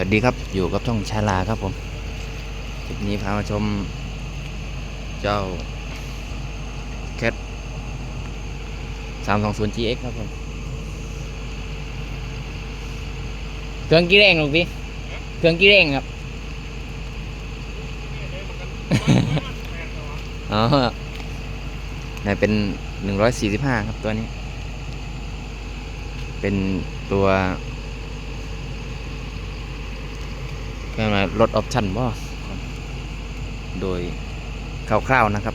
วัสดีครับอยู่กับช่องชาลาครับผมคลิปนี้พามาชม เจ้าแคท320 GX ครับผม เครื่องกี่แรงลูกพี่เครื่องกี่แรงครับ อ๋อนี่เป็น 145 ครับตัวนี้ เป็นตัว เรีย กว่าลดออปชั่นบ่โดยคร่าวๆนะครับ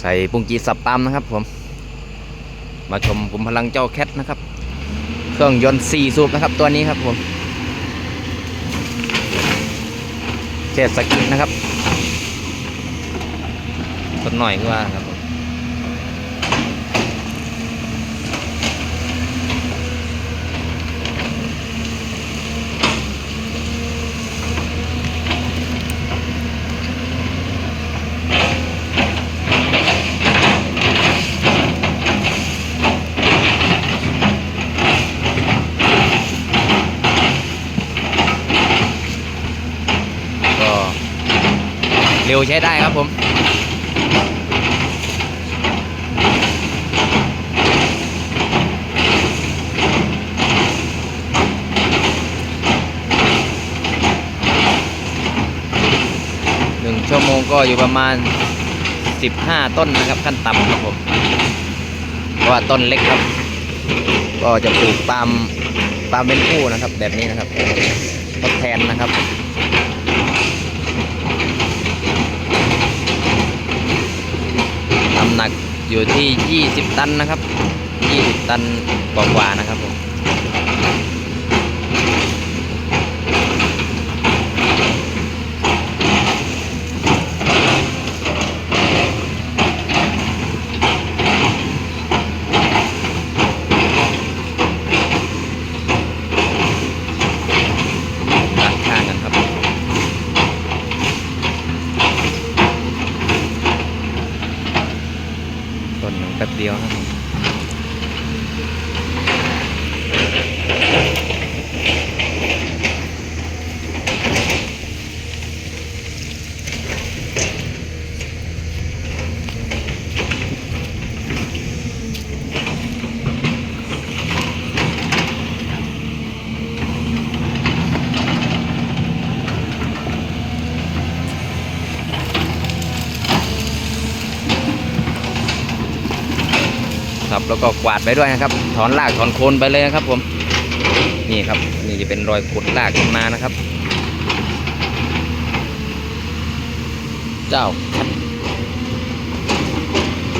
ใส่ปุงจีสับตามนะครับผม มาชมกุมพลังเจ้าแคทนะครับ เครื่องยนต์ 4 สูบนะครับ ตัวนี้ครับผมแค่สกิดนะครับต้นหน่อยก็ว่าครับผม ก็เร็วใช้ได้ครับผมหนึ่งชั่วโมงก็อยู่ประมาณ 15 ต้นนะครับขั้นต่ำครับผมเพราะว่าต้นเล็กครับ ก็จะปลูกตามตามเป็นคู่นะครับ แบบนี้นะครับทดแทนนะครับำหนักอยู่ที่ 20 ตันนะครับ 20 ตันกว่าๆนะครับผม ด้านข้างกันครับ ต้นหนึ่งแป๊บเดียวครับผม ครับ แล้วก็กวาดไปด้วยนะครับ ถอนรากถอนโคนไปเลยนะครับ ผม นี่ครับ นี่จะเป็นรอยขุดรากขึ้นมานะครับ เจ้า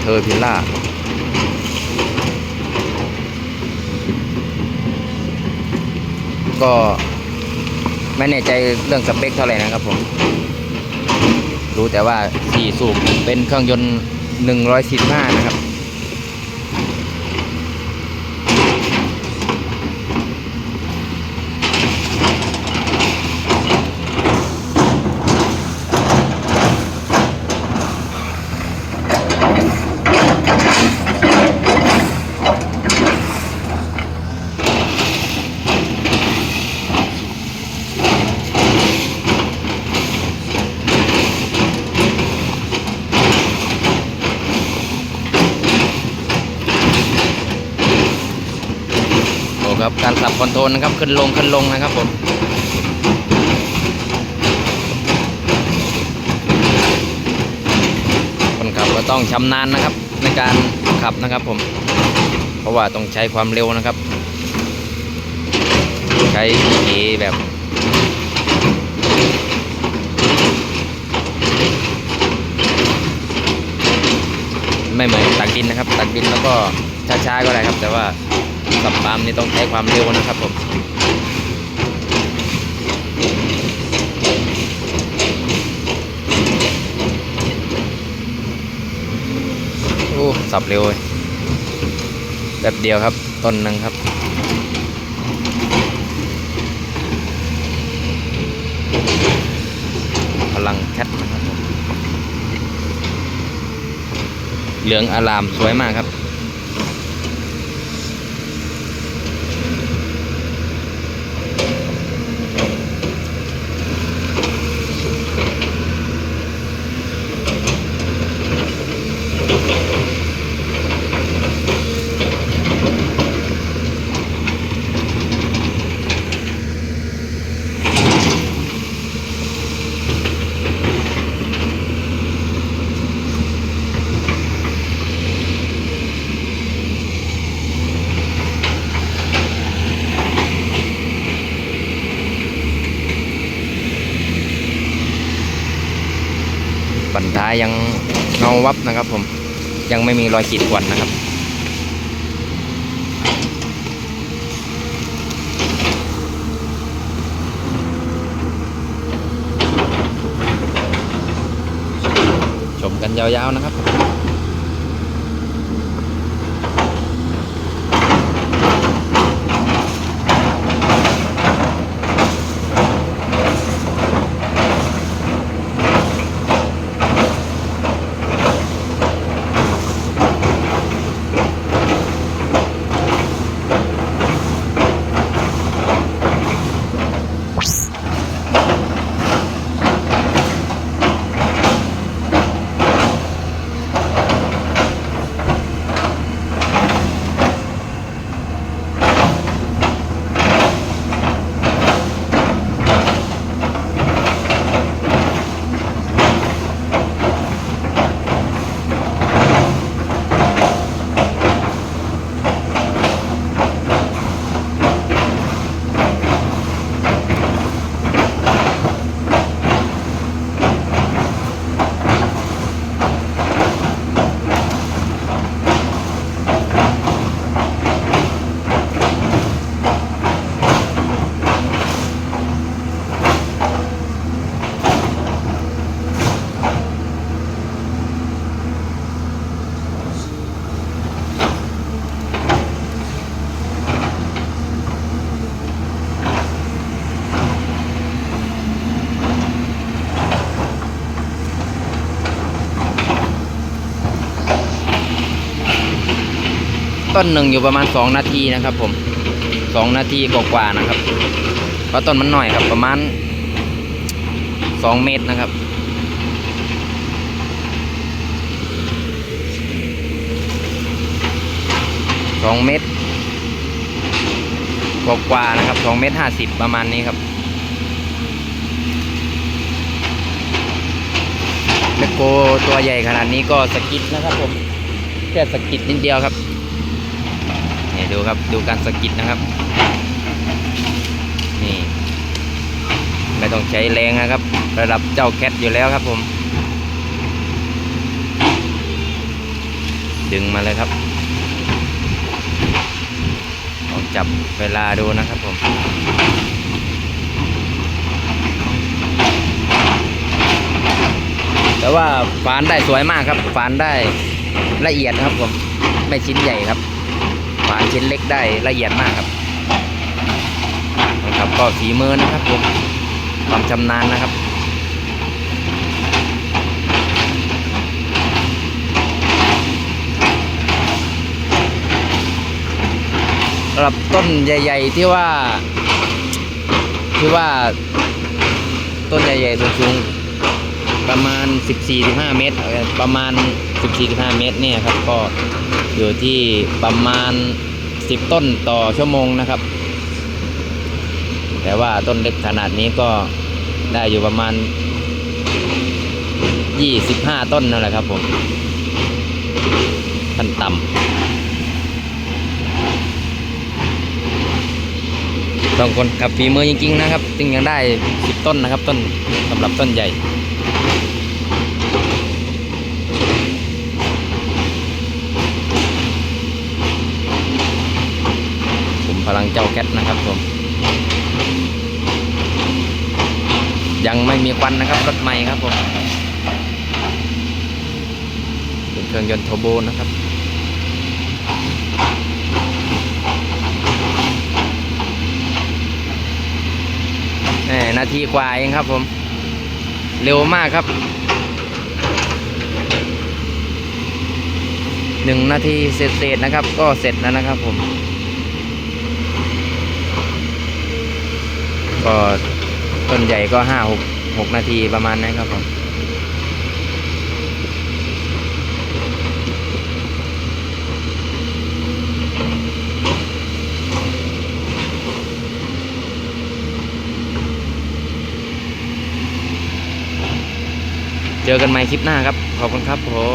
เทอร์พิล่าก็ไม่แน่ใจเรื่องสเปคเท่าไหร่นะครับผม รู้แต่ว่า 4 สูบเป็นเครื่องยนต์145นะครับ โอ้ คอนโทรลนะครับขึ้นลงขึ้นลงนะครับผมคนขับก็ต้องชำนาญนะครับในการขับนะครับผม เพราะว่าต้องใช้ความเร็วนะครับ ใช้เอแบบไม่เหมือนตักดินนะครับ ตักดินแล้วก็ช้าๆก็ได้ครับ แต่ว่า สับปามนี่ต้องใช้ความเร็วนะครับผมโอ้สับเร็วเลยแป๊บเดียวครับต้นหนึ่งครับพลังแคทนะครับผมเหลืองอารามสวยมากครับายยังเงาวับนะครับผมยังไม่มีรอยขีดข่วนนะครับ ชมกันยาวๆนะครับ ต้นหนึ่งอยู่ประมาณ 2 นาทีนะครับ ผม 2 นาทีกว่าๆนะครับเพราะต้นมันหน่อยครับประมาณ 2 เมตรนะครับสองเมตรกว่าๆนะครับสองเมตรห้าสิบประมาณนี้ครับแมคโคตัวใหญ่ขนาดนี้ก็สกิดนะครับผมแค่สกิดนิดเดียวครับ นี่ดูครับดูการสกิดนะครับ นี่ไม่ต้องใช้แรงนะครับ ระดับเจ้าแคทอยู่แล้วครับผม ดึงมาเลยครับลองจับเวลาดูนะครับผมแต่ว่าฝานได้สวยมากครับฝานได้ละเอียดครับผม ไม่ชิ้นใหญ่ครับ ฝานชิ้นเล็กได้ละเอียดมากครับนะครับก็ฝีมือนะครับผมความชำนาญนะครับสำหรับต้นใหญ่ ๆ ที่ว่า ที่ว่า ต้นใหญ่ๆสูงๆประมาณ 14-15 เมตรเอ่อประมาณ 14-15 เมตรเนี่ยครับก็ อยู่ที่ประมาณ 10 ต้นต่อชั่วโมงนะครับ แต่ว่าต้นเล็กขนาดนี้ก็ได้อยู่ประมาณ 25 ต้นนั่นแหละครับผมขั้นต่ำสองคนกับฝีมือจริงๆนะครับ จึงยังได้สิบต้นนะครับ ต้นสำหรับต้นใหญ่ ลังเจ้าแก๊สนะครับผม ยังไม่มีควันนะครับรถใหม่ครับผมเป็นเครื่องยนต์เทอร์โบนะครับแหมนาทีกว่าเองครับผม เร็วมากครับหนึ่งนาทีเสร็จๆนะครับ ก็เสร็จแล้วนะครับผม ก็ต้นใหญ่ก็ห้าหกหกนาทีประมาณนั้นครับผมเจอกันใหม่คลิปหน้าครับ ขอบคุณครับผม